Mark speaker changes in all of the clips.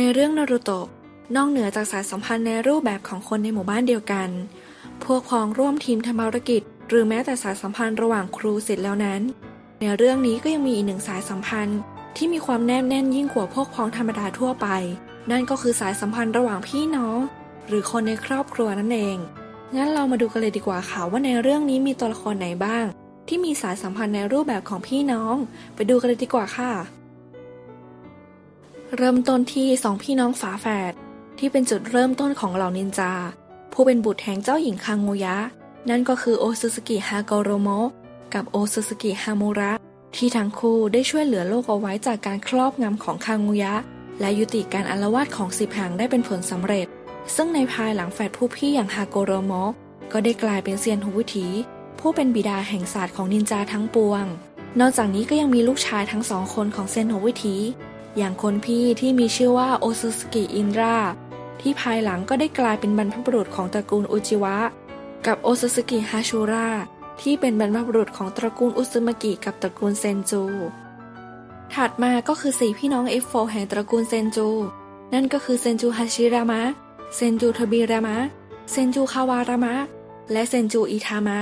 Speaker 1: ในเรื่องนารูโตะนอกเหนือจากสายสัมพันธ์ในรูปแบบของคนในหมู่บ้านเดียวกัน พวกพ้องร่วมทีมทำภารกิจ หรือแม้แต่สายสัมพันธ์ระหว่างครูศิษย์แล้วนั้น ในเรื่องนี้ก็ยังมีอีกหนึ่งสายสัมพันธ์ที่มีความแนบแน่นยิ่งกว่าพวกพ้องธรรมดาทั่วไป นั่นก็คือสายสัมพันธ์ระหว่างพี่น้อง หรือคนในครอบครัวนั่นเอง งั้นเรามาดูกันเลยดีกว่าค่ะว่าในเรื่องนี้มีตัวละครไหนบ้าง ที่มีสายสัมพันธ์ในรูปแบบของพี่น้อง ไปดูกันเลยดีกว่าค่ะ เริ่มต้นที่สองพี่น้องฝาแฝดที่เป็นจุดเริ่มต้นของเหล่านินจา ผู้เป็นบุตรแห่งเจ้าหญิงคังโงยะ นั่นก็คือโอซึสกิฮากโรโมะกับโอซึสกิฮามูระ ที่ทั้งคู่ได้ช่วยเหลือโลกเอาไว้จากการครอบงำของคังโงยะ และยุติการอาละวาดของสิบหางได้เป็นผลสำเร็จ ซึ่งในภายหลังแฝดผู้พี่อย่างฮาโกโรโมะก็ได้กลายเป็นเซียนหูวิถี ผู้เป็นบิดาแห่งศาสตร์ของนินจาทั้งปวง นอกจากนี้ก็ยังมีลูกชายทั้งสองคนของเซียนหูวิถี อย่างคนพี่ที่มีชื่อว่าโอซึสกิอินราที่ภายหลังก็ได้กลายเป็นบรรพบุรุษของตระกูลอุจิวะ กับโอซึสกิฮาชูระที่เป็นบรรพบุรุษของตระกูลอุซึมากิกับตระกูลเซนจู ถัดมาก็คือสี่พี่น้อง F4 แห่งตระกูลเซนจู นั่นก็คือเซนจูฮาชิรามะ เซนจูทบิรามะ เซนจูคาวารามะ และเซนจูอิทามะ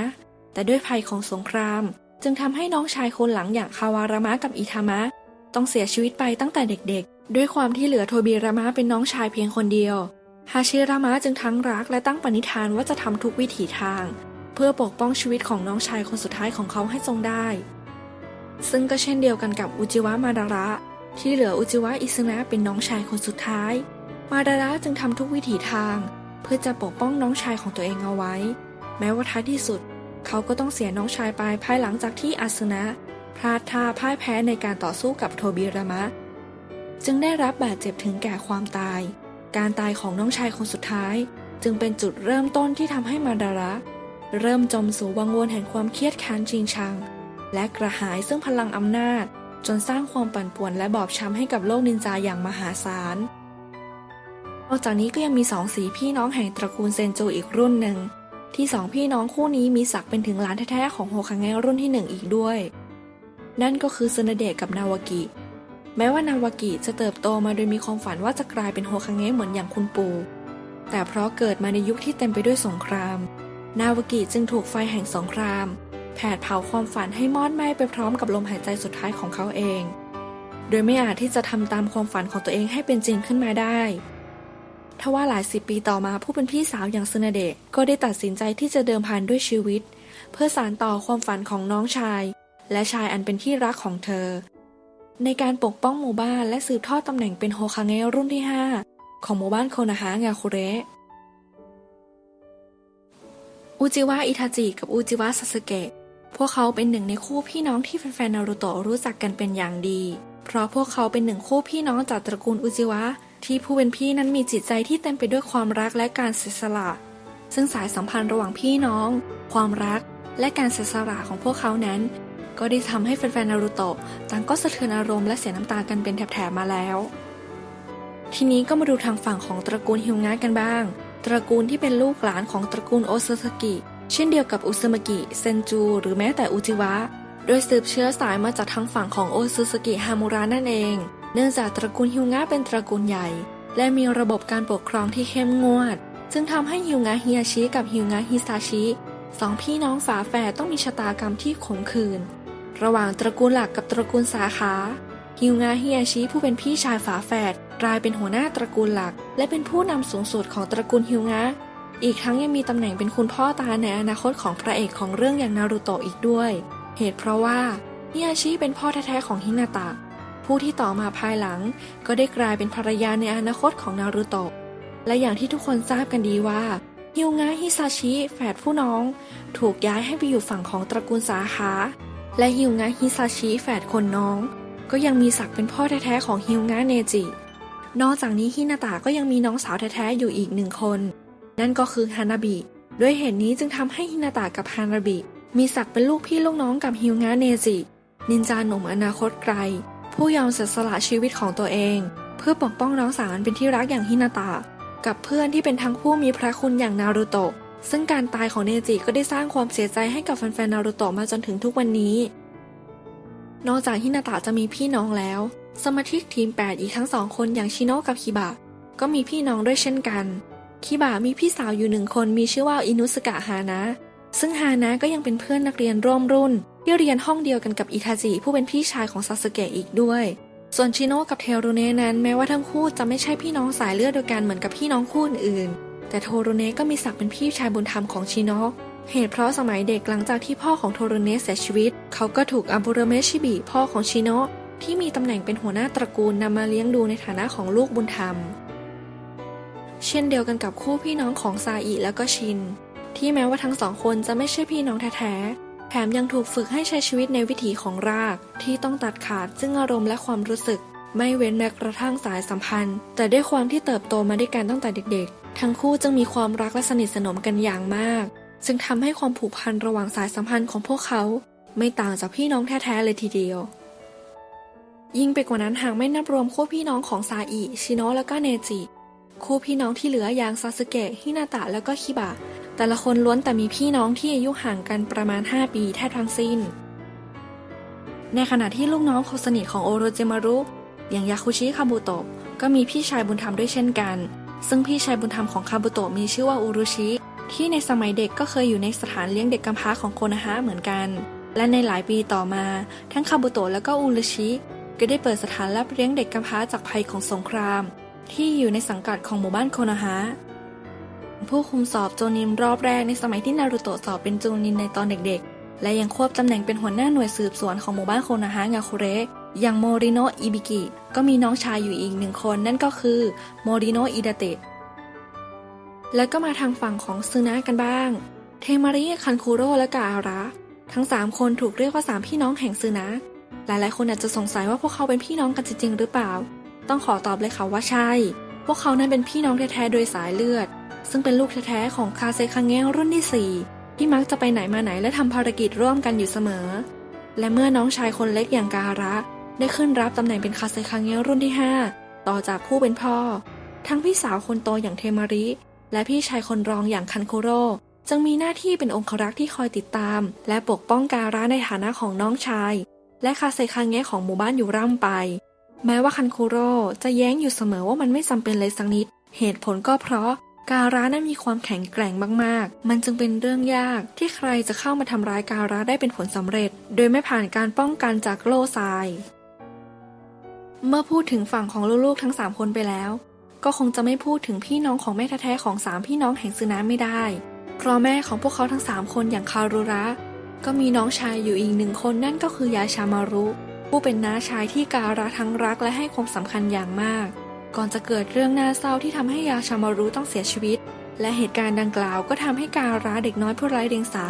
Speaker 1: แต่ด้วยภัยของสงคราม จึงทำให้น้องชายคนหลังอย่างคาวารามะกับอิทามะ ต้องเสียชีวิตไปตั้งแต่เด็กๆ ด้วยความที่เหลือโทบิรามะเป็นน้องชายเพียงคนเดียว ฮาชิรามะจึงทั้งรักและตั้งปณิธานว่าจะทำทุกวิถีทาง เพื่อปกป้องชีวิตของน้องชายคนสุดท้ายของเขาให้ทรงได้ ซึ่งก็เช่นเดียวกันกับอุจิวะมาดาระ ที่เหลืออุจิวะอิซึนะเป็นน้องชายคนสุดท้าย มาดาระจึงทำทุกวิถีทาง เพื่อจะปกป้องน้องชายของตัวเองเอาไว้ แม้ว่าท้ายที่สุด เขาก็ต้องเสียน้องชายไปภายหลังจากที่อาซึนะ พลาดท่าพ่ายแพ้ในการต่อสู้กับโทบิรามะ จึงได้รับบาดเจ็บถึงแก่ความตาย การตายของน้องชายคนสุดท้าย จึงเป็นจุดเริ่มต้นที่ทำให้มาดาระ เริ่มจมสู่วังวนแห่งความเครียดแค้นจริงชัง และกระหายซึ่งพลังอำนาจ จนสร้างความปั่นป่วนและบอบช้ำให้กับโลกนินจาอย่างมหาศาลนอกจากนี้ก็ยังมีสองสีพี่น้องแห่งตระกูลเซนโจอีกรุ่นหนึ่ง ที่สองพี่น้องคู่นี้มีศักดิ์เป็นถึงหลานแท้ๆของโฮคังเงะรุ่นที่หนึ่งอีกด้วย นั่นก็คือซึนาเดะกับนาวากิ แม้ว่านาวากิจะเติบโตมาโดยมีความฝันว่าจะกลายเป็นโฮคังเงะเหมือนอย่างคุณปู่ แต่เพราะเกิดมาในยุคที่เต็มไปด้วยสงคราม นาวากิจึงถูกไฟแห่งสงคราม แผดเผาความฝันให้มอดไหม้ไปพร้อมกับลมหายใจสุดท้ายของเขาเอง โดยไม่อาจที่จะทำตามความฝันของตัวเองให้เป็นจริงขึ้นมาได้ทว่าหลายสิบปีต่อมาผู้เป็นพี่สาวอย่างซึนาเดะก็ได้ตัดสินใจที่จะเดิมพันด้วยชีวิต เพื่อสานต่อความฝันของน้องชาย และชายอันเป็นที่รักของเธอ ในการปกป้องหมู่บ้านและสืบทอดตำแหน่งเป็นโฮคาเงะรุ่นที่ 5 ของหมู่บ้านโคนาฮะงาคุเระอุจิวะอิทาจิกับอุจิวะซาสึเกะพวกเขาเป็นหนึ่งในคู่พี่น้องที่แฟนๆนารูโตะรู้จักกันเป็นอย่างดี เพราะพวกเขาเป็นหนึ่งคู่พี่น้องจากตระกูลอุจิวะที่ผู้เป็นพี่นั้นมีจิตใจที่เต็มไปด้วยความรักและการเสียสละ ซึ่งสายสัมพันธ์ระหว่างพี่น้อง ความรัก และการเสียสละของพวกเขานั้น ก็ได้ทำให้แฟนๆนารูโตะต่างก็สะเทือนอารมณ์และเสียน้ำตากันเป็นแถบๆมาแล้ว ทีนี้ก็มาดูทางฝั่งของตระกูลฮิวงะกันบ้าง ตระกูลที่เป็นลูกหลานของตระกูลโอซาสกิ เช่นเดียวกับอุซึมากิ เซนจู หรือแม้แต่อุจิวะ โดยสืบเชื้อสายมาจากทางฝั่งของโอซึสกิฮามูระนั่นเอง เนื่องจากตระกูลฮิวงะเป็นตระกูลใหญ่ และมีระบบการปกครองที่เข้มงวด จึงทำให้ฮิวงะฮิยาชิกับฮิวงะฮิซาชิสองพี่น้องฝาแฝดต้องมีชะตากรรมที่ขมขื่น ระหว่างตระกูลหลักกับตระกูลสาขา ฮิวงะฮิยาชิผู้เป็นพี่ชายฝาแฝดกลายเป็นหัวหน้าตระกูลหลัก และเป็นผู้นำสูงสุดของตระกูลฮิวงะอีกทั้งยังมีตำแหน่งเป็นคุณพ่อตาในอนาคตของพระเอกของเรื่องอย่างนารูโตะอีกด้วย เหตุเพราะว่าฮิยาชิเป็นพ่อแท้ๆของฮินาตะ ผู้ที่ต่อมาภายหลัง ก็ได้กลายเป็นภรรยาในอนาคตของนารูโตะ และอย่างที่ทุกคนทราบกันดีว่าฮิวงะฮิซาชิแฝดผู้น้อง ถูกย้ายให้ไปอยู่ฝั่งของตระกูลสาขา และฮิวงะฮิซาชิแฝดคนน้อง ก็ยังมีศักดิ์เป็นพ่อแท้ๆของฮิวงะเนจิ นอกจากนี้ฮินาตะก็ยังมีน้องสาวแท้ๆอยู่อีกหนึ่งคน นั่นก็คือฮานาบิ ด้วยเหตุนี้จึงทำให้ฮินาตะกับฮานาบิ มีศักดิ์เป็นลูกพี่ลูกน้องกับฮิวงะเนจิ นินจาหนุ่มอนาคตไกล ผู้ยอมเสียสละชีวิตของตัวเอง เพื่อปกป้องน้องสาวอันเป็นที่รักอย่างฮินาตะกับเพื่อนที่เป็นทั้งผู้มีพระคุณอย่างนารูโตะ ซึ่งการตายของเนจิก็ได้สร้างความเสียใจให้กับแฟนๆนารูโตะมาจนถึงทุกวันนี้ นอกจากฮินาตะจะมีพี่น้องแล้ว สมาชิกทีม 8 อีกทั้งสองคนอย่างชิโนะกับคิบะก็มีพี่น้องด้วยเช่นกัน คิบะมีพี่สาวอยู่หนึ่งคนมีชื่อว่าอินุสกะฮานะ ซึ่งฮานะก็ยังเป็นเพื่อนนักเรียนร่วมรุ่น ที่เรียนห้องเดียวกันกับอิทาจิผู้เป็นพี่ชายของซาสึเกะอีกด้วย ส่วนชิโนะกับเทโรเนะนั้นแม้ว่าทั้งคู่จะไม่ใช่พี่น้องสายเลือดเดียวกันเหมือนกับพี่น้องคู่อื่น แต่โทโรเนะก็มีศักดิ์เป็นพี่ชายบุญธรรมของชิโนะเหตุเพราะสมัยเด็กหลังจากที่พ่อของโทโรเนะเสียชีวิต เขาก็ถูกอัมบุระเมชิบิพ่อของชิโนะที่มีตำแหน่งเป็นหัวหน้าตระกูลนำมาเลี้ยงดูในฐานะของลูกบุญธรรม เช่นเดียวกันกับคู่พี่น้องของซาอิและก็ชิน ที่แม้ว่าทั้งสองคนจะไม่ใช่พี่น้องแท้ๆแถมยังถูกฝึกให้ใช้ชีวิตในวิถีของรากที่ต้องตัดขาดซึ่งอารมณ์และความรู้สึก ไม่เว้นแม้กระทั่งสายสัมพันธ์ แต่ด้วยความที่เติบโตมาด้วยกันตั้งแต่เด็กๆ ทั้งคู่จึงมีความรักและสนิทสนมกันอย่างมากจึงทำให้ความผูกพันระหว่างสายสัมพันธ์ของพวกเขา ไม่ต่างจากพี่น้องแท้ๆเลยทีเดียว ยิ่งไปกว่านั้นหากไม่นับรวมคู่พี่น้องของซาอิชิโนะและก็เนจิ คู่พี่น้องที่เหลืออย่างซาสึเกะฮินาตะแล้วก็คิบะแต่ละคนล้วนแต่มีพี่น้องที่อายุห่างกันประมาณ 5 ปีแทบทั้งสิ้น ในขณะที่ลูกน้องคนสนิทของโอโรเจมารุ อย่างยาคุชิคาบุโตะก็มีพี่ชายบุญธรรมด้วยเช่นกัน ซึ่งพี่ชายบุญธรรมของคาบุโตะมีชื่อว่าอุรุชิ ที่ในสมัยเด็กก็เคยอยู่ในสถานเลี้ยงเด็กกำพร้าของโคนาฮะเหมือนกัน และในหลายปีต่อมา ทั้งคาบุโตะและก็อุรุชิก็ได้เปิดสถานรับเลี้ยงเด็กกำพร้าจากภัยของสงคราม ที่อยู่ในสังกัดของหมู่บ้านโคนาฮะผู้คุมสอบโจนินรอบแรกในสมัยที่นารูโตะสอบเป็นโจนินในตอนเด็กๆ และยังควบตำแหน่งเป็นหัวหน้าหน่วยสืบสวนของหมู่บ้านโคนาฮะงาคุเระ อย่างโมริโนะอิบิกิก็มีน้องชายอยู่อีกหนึ่งคนนั่นก็คือโมริโนะอิดาเตะ แล้วก็มาทางฝั่งของซึนะกันบ้าง เทมาริคันคุโร่และกาอาระ ทั้งสามคนถูกเรียกว่าสามพี่น้องแห่งซึนะ หลายๆ คนอาจจะสงสัยว่าพวกเขาเป็นพี่น้องกันจริงๆหรือเปล่า ต้องขอตอบเลยค่ะว่าใช่ พวกเขานั้นเป็นพี่น้องแท้ๆโดยสายเลือด ซึ่งเป็นลูกแท้ๆของคาเซคังเงะรุ่นที่ 4 ที่มักจะไปไหนมาไหนและทำภารกิจร่วมกันอยู่เสมอ และเมื่อน้องชายคนเล็กอย่างกาอาระ ได้ขึ้นรับตำแหน่งเป็นคาเซคังเงะรุ่นที่ 5 ต่อจากผู้เป็นพ่อ ทั้งพี่สาวคนโตอย่างเทมาริ และพี่ชายคนรองอย่างคันโคโร่จึงมีหน้าที่เป็นองครักษ์ที่คอยติดตาม และปกป้องการะในฐานะของน้องชาย และคาเซคังเงะของหมู่บ้านอยู่ร่ำไป แม้ว่าคันคุโร่จะแย้งอยู่เสมอว่ามันไม่จำเป็นเลยสักนิด เหตุผลก็เพราะการะนั้นมีความแข็งแกร่งมากๆ มันจึงเป็นเรื่องยากที่ใครจะเข้ามาทำร้ายการะได้เป็นผลสำเร็จ โดยไม่ผ่านการป้องกันจากโล่ทราย เมื่อพูดถึงฝั่งของลูกๆทั้งสามคนไปแล้ว ก็คงจะไม่พูดถึงพี่น้องของแม่แท้ๆของสามพี่น้องแห่งซึนาไม่ได้ เพราะแม่ของพวกเขาทั้งสามคนอย่างคารุระ ก็มีน้องชายอยู่อีกหนึ่งคนนั่นก็คือยายชามารุ ผู้เป็นน้าชายที่การะทั้งรักและให้ความสำคัญอย่างมาก ก่อนจะเกิดเรื่องน่าเศร้าที่ทำให้ยาชามารุต้องเสียชีวิต และเหตุการณ์ดังกล่าวก็ทำให้การะเด็กน้อยผู้ไร้เดียงสา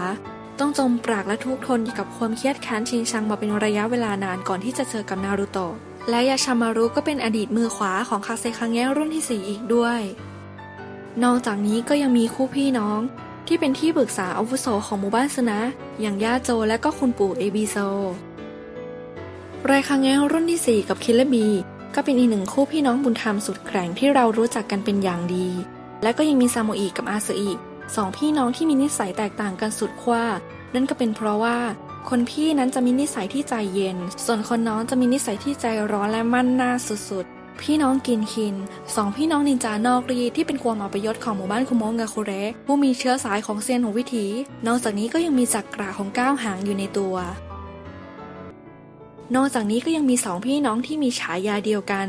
Speaker 1: ต้องจมปรากและทุกข์ทนอยู่กับความเครียดแค้นชิงชังมาเป็นระยะเวลานานก่อนที่จะเจอกับนารูโตะ และยาชามารุก็เป็นอดีตมือขวาของคาเซคังแงรุ่นที่ 4 อีกด้วย นอกจากนี้ก็ยังมีคู่พี่น้องที่เป็นที่ปรึกษาอาวุโสของหมู่บ้านสนะ อย่างย่าโจและก็คุณปู่เอบิโซไรคังแงรุ่นที่ 4 กับคิลเลบี ก็เป็นอีกหนึ่งคู่พี่น้องบุญธรรมสุดแกร่งที่เรารู้จักกันเป็นอย่างดี และก็ยังมีซาโมอิกับอาซอิสองพี่น้องที่มีนิสัยแตกต่างกันสุดขั้วนั่นก็เป็นเพราะว่า คนพี่นั้นจะมีนิสัยที่ใจเย็น ส่วนคนน้องจะมีนิสัยที่ใจร้อนและมั่นหน้าสุดๆ พี่น้องกินคินสองพี่น้องนินจานอกรีที่เป็นความอัปยศของหมู่บ้านคุโมงาคุเระผู้มีเชื้อสายของเซียนของวิถี นอกจากนี้ก็ยังมีจักระของก้าวหางอยู่ในตัวนอกจากนี้ก็ยังมีสองพี่น้องที่มีฉายาเดียวกัน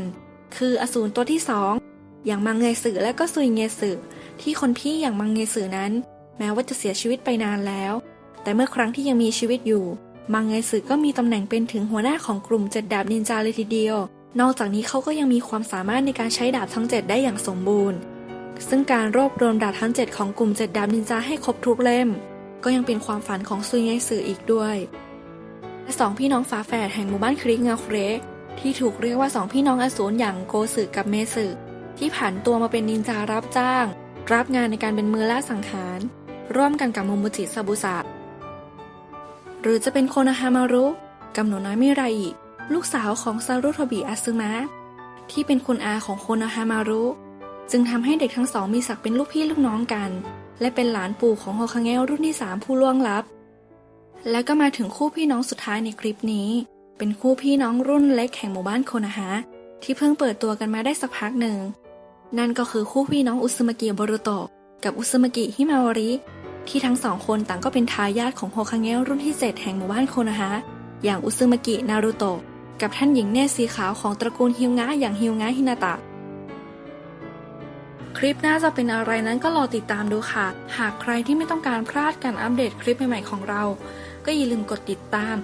Speaker 1: คืออสูรตัวที่สองอย่างมังเงยสือและก็ซุยเงยสือที่คนพี่อย่างมังเงยสือนั้น แม้ว่าจะเสียชีวิตไปนานแล้ว แต่เมื่อครั้งที่ยังมีชีวิตอยู่ มังเงยสือก็มีตำแหน่งเป็นถึงหัวหน้าของกลุ่มเจ็ดดาบนินจาเลยทีเดียว นอกจากนี้เขาก็ยังมีความสามารถในการใช้ดาบทั้งเจ็ดได้อย่างสมบูรณ์ ซึ่งการรวบรวมดาบทั้งเจ็ดของกลุ่มเจ็ดดาบนินจาให้ครบทุกเล่ม ก็ยังเป็นความฝันของซุยเงยสืออีกด้วยและสองพี่น้องฝาแฝดแห่งหมู่บ้านคริกงาคุเรที่ถูกเรียกว่าสองพี่น้องอสูรอย่างโกสึกับเมสึที่ผันตัวมาเป็นนินจารับจ้าง รับงานในการเป็นมือล่าสังหาร ร่วมกันกับโมมุจิซาบุสะ หรือจะเป็นโคนาฮามารุกำหนดน้อยมิไรอิลูกสาวของซารุโทบิอาซึมะที่เป็นคุณอาของโคนาฮามารุ จึงทำให้เด็กทั้งสองมีศักดิ์เป็นลูกพี่ลูกน้องกัน และเป็นหลานปู่ของโฮคังเงะรุ่นที่สามผู้ล่วงลับ และก็มาถึงคู่พี่น้องสุดท้ายในคลิปนี้ เป็นคู่พี่น้องรุ่นเล็กแห่งหมู่บ้านโคนาฮะที่เพิ่งเปิดตัวกันมาได้สักพักหนึ่ง นั่นก็คือคู่พี่น้องอุซึมากิบรุโตะกับอุซึมากิฮิมาวาริ ที่ทั้งสองคนต่างก็เป็นทายาทของโฮคังเงะรุ่นที่เจ็ดแห่งหมู่บ้านโคนาฮะ อย่างอุซึมากินารุโตะกับท่านหญิงเนตรสีขาวของตระกูลฮิวงะอย่างฮิวงะฮินาตะ คลิปหน้าจะเป็นอะไรนั้นก็รอติดตามดูค่ะ หากใครที่ไม่ต้องการพลาดการอัปเดตคลิปใหม่ๆของเรา ก็อย่าลืมกดติดตาม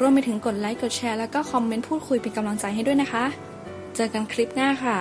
Speaker 1: รวมไปถึงกดไลค์ กดแชร์ แล้วก็คอมเมนต์พูดคุยเป็นกำลังใจให้ด้วยนะคะ เจอกันคลิปหน้าค่ะ